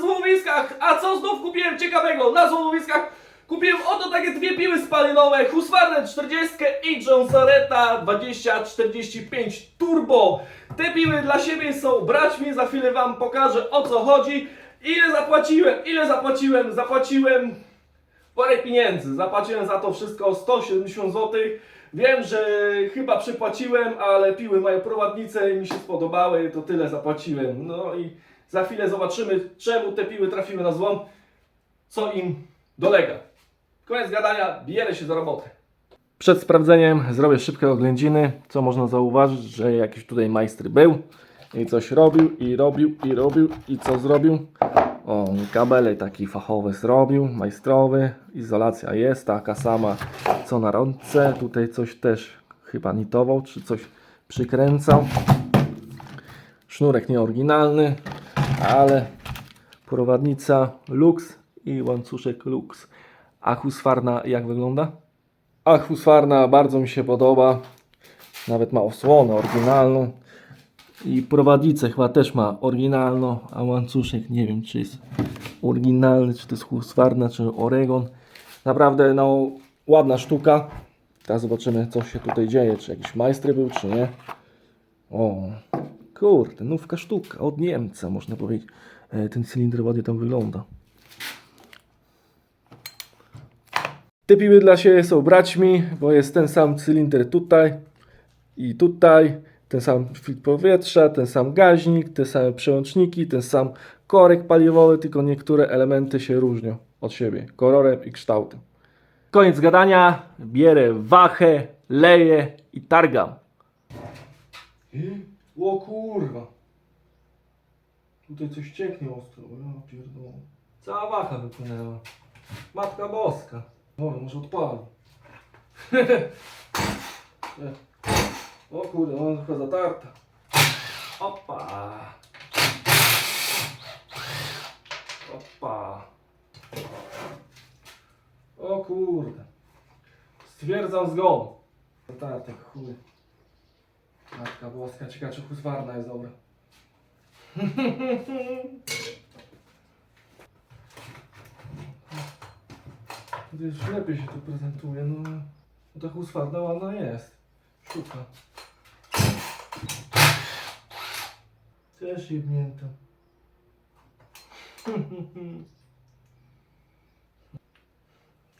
złomowiskach. A co znów kupiłem ciekawego? Na złomowiskach kupiłem oto takie dwie piły spalinowe. Husqvarna 40 i Johnsareta 2045 Turbo. Te piły dla siebie są braćmi. Za chwilę wam pokażę o co chodzi. Ile zapłaciłem? Ile zapłaciłem? Zapłaciłem parę pieniędzy. Zapłaciłem za to wszystko 170 zł. Wiem, że chyba przypłaciłem, ale piły mają prowadnicę i mi się spodobały, to tyle zapłaciłem. No i za chwilę zobaczymy, czemu te piły trafiły na złom, co im dolega. Koniec gadania, bierę się za robotę. Przed sprawdzeniem zrobię szybkie oględziny, co można zauważyć, że jakiś tutaj majstry był i coś robił i robił i robił i co zrobił? O, kabele taki fachowy zrobił, majstrowy, izolacja jest taka sama co na rączce, tutaj coś też chyba nitował, czy coś przykręcał. Sznurek nieoryginalny, ale prowadnica Lux i łańcuszek Lux. A Husqvarna jak wygląda? A Husqvarna bardzo mi się podoba, nawet ma osłonę oryginalną. I prowadnicę chyba też ma oryginalną, a łańcuszek nie wiem czy jest oryginalny, czy to jest Husqvarna, czy Oregon. Naprawdę no ładna sztuka. Teraz zobaczymy co się tutaj dzieje, czy jakiś majstry był, czy nie. O, kurde, nówka sztuka od Niemca można powiedzieć. E, Ten cylinder ładnie tam wygląda. Te piły dla siebie są braćmi, bo jest ten sam cylinder tutaj i tutaj, ten sam filtr powietrza, ten sam gaźnik, te same przełączniki, ten sam korek paliwowy, tylko niektóre elementy się różnią od siebie, kolorem i kształtem. Koniec gadania, bierę wachę, leję i targam. O kurwa. Tutaj coś cieknie ostro, ja pierdolę. Cała wacha wypłynęła. Matka boska. O, może odpali. o kurde, ona trochę zatarta. Opa. Opa. O kurde. Stwierdzam zgon. Zatarte, chuj. Matka boska, ciekawe czy Husqvarna jest dobra. Już lepiej się tu prezentuje, no. no ta Husqvarna ładna jest. Sztuka. Też jebnięta.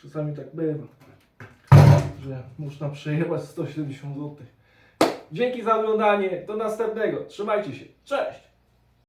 Czasami tak bywa, że można przejechać 170 zł. Dzięki za oglądanie. Do następnego. Trzymajcie się. Cześć!